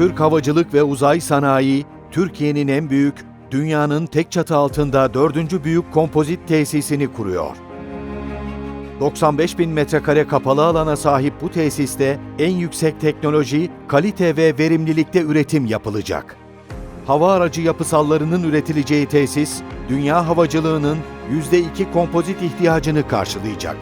Türk Havacılık ve Uzay Sanayi, Türkiye'nin en büyük, dünyanın tek çatı altında dördüncü büyük kompozit tesisini kuruyor. 95 bin metrekare kapalı alana sahip bu tesiste en yüksek teknoloji, kalite ve verimlilikte üretim yapılacak. Hava aracı yapısallarının üretileceği tesis, dünya havacılığının %2 kompozit ihtiyacını karşılayacak.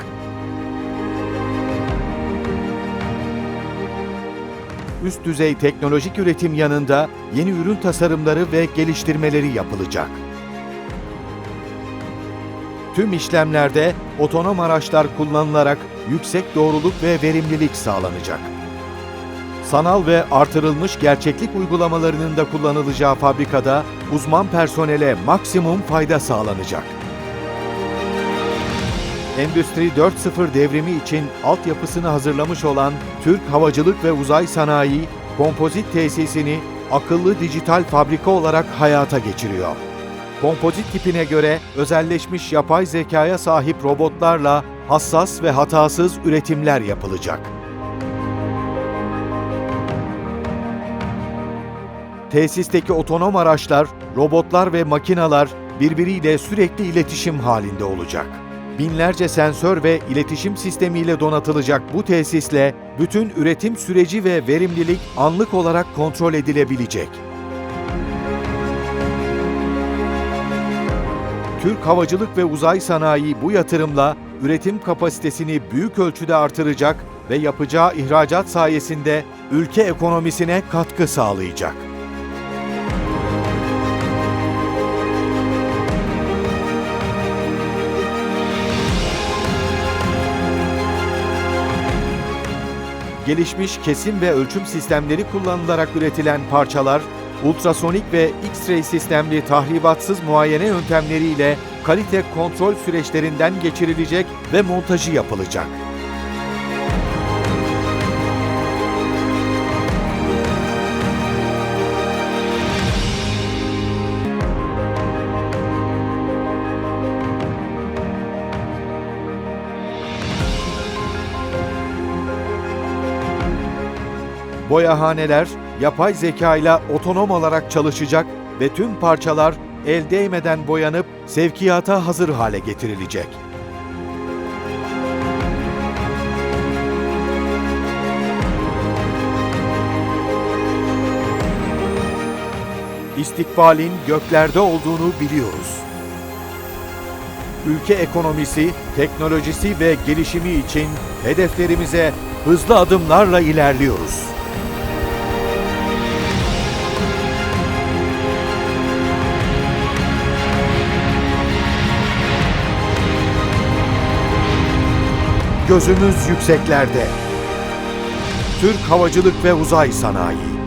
Üst düzey teknolojik üretim yanında yeni ürün tasarımları ve geliştirmeleri yapılacak. Tüm işlemlerde otonom araçlar kullanılarak yüksek doğruluk ve verimlilik sağlanacak. Sanal ve artırılmış gerçeklik uygulamalarının da kullanılacağı fabrikada uzman personele maksimum fayda sağlanacak. Endüstri 4.0 devrimi için altyapısını hazırlamış olan Türk Havacılık ve Uzay Sanayi, kompozit tesisini akıllı dijital fabrika olarak hayata geçiriyor. Kompozit tipine göre özelleşmiş yapay zekaya sahip robotlarla hassas ve hatasız üretimler yapılacak. Tesisteki otonom araçlar, robotlar ve makinalar birbiriyle sürekli iletişim halinde olacak. Binlerce sensör ve iletişim sistemiyle donatılacak bu tesisle bütün üretim süreci ve verimlilik anlık olarak kontrol edilebilecek. Türk Havacılık ve Uzay Sanayi bu yatırımla üretim kapasitesini büyük ölçüde artıracak ve yapacağı ihracat sayesinde ülke ekonomisine katkı sağlayacak. Gelişmiş kesim ve ölçüm sistemleri kullanılarak üretilen parçalar, ultrasonik ve X-ray sistemli tahribatsız muayene yöntemleriyle kalite kontrol süreçlerinden geçirilecek ve montajı yapılacak. Boyahaneler yapay zeka ile otonom olarak çalışacak ve tüm parçalar el değmeden boyanıp sevkiyata hazır hale getirilecek. İstikbalin göklerde olduğunu biliyoruz. Ülke ekonomisi, teknolojisi ve gelişimi için hedeflerimize hızlı adımlarla ilerliyoruz. Gözümüz yükseklerde. Türk Havacılık ve Uzay Sanayi